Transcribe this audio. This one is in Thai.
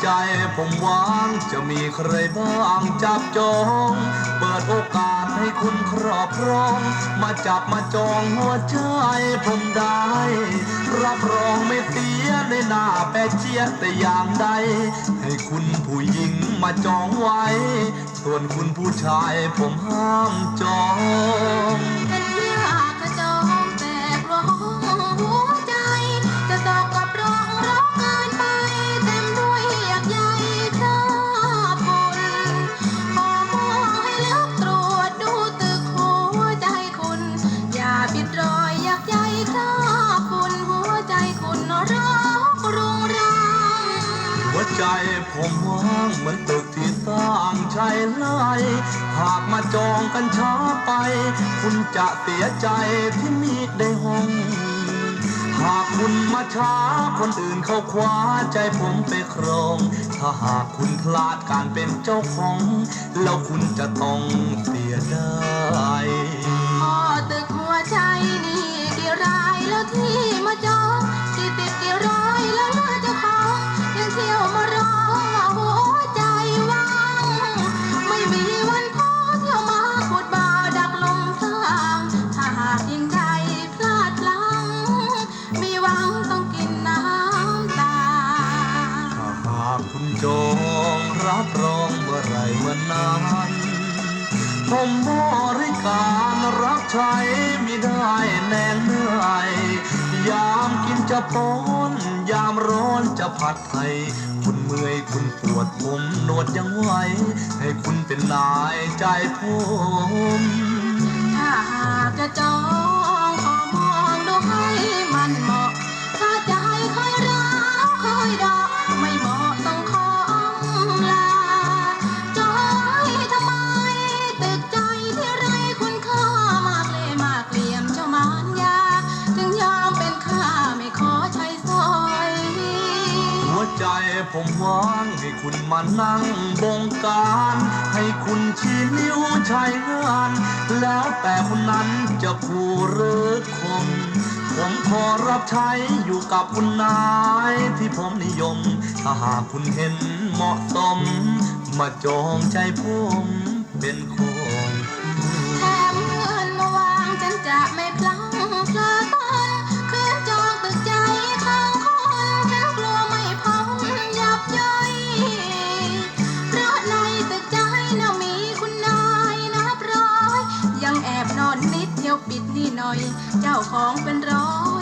ใจผมวางจะมีใครบ้างจับจอง เปิดโอกาสให้คุณครอบครอง มาจับมาจองหัวใจผมได้ รับรองไม่เสียในหน้าแปะเจียแต่อย่างใด ให้คุณผู้หญิงมาจองไว้ ส่วนคุณผู้ชายผมห้ามจอง ผมว่างเหมือนตึกที่สร้างใช่ไลหากมาจองกันช้าไป คุณจะเสียใจที่มีได้ห้อง หากคุณมาช้าคนอื่นเขาคว้าใจผมไปครอง ถ้าหากคุณพลาดการเป็นเจ้าของ แล้วคุณจะต้องเสียดาย ไหรเมื่อนั้นผมบริการรับใช้ไม่ได้แน่เหนื่อย ยามกินจะป้อนยามร้อนจะผัดไทย คุณเมื่อยคุณปวดผมนวดยังไหว ให้คุณเป็นนายใจผม ผมว่างให้คุณมานั่งบงการ ให้คุณชี้นิ้วใช้งาน แล้วแต่คนนั้นจะคู่หรือคมผมขอรับใช้อยู่กับคุณนายที่ผมนิยม ถ้าหากคุณเห็นเหมาะสม มาจองใจผมเป็นขอ อยเดียวปิดนี่หน่อย เจ้าของเป็นร้อย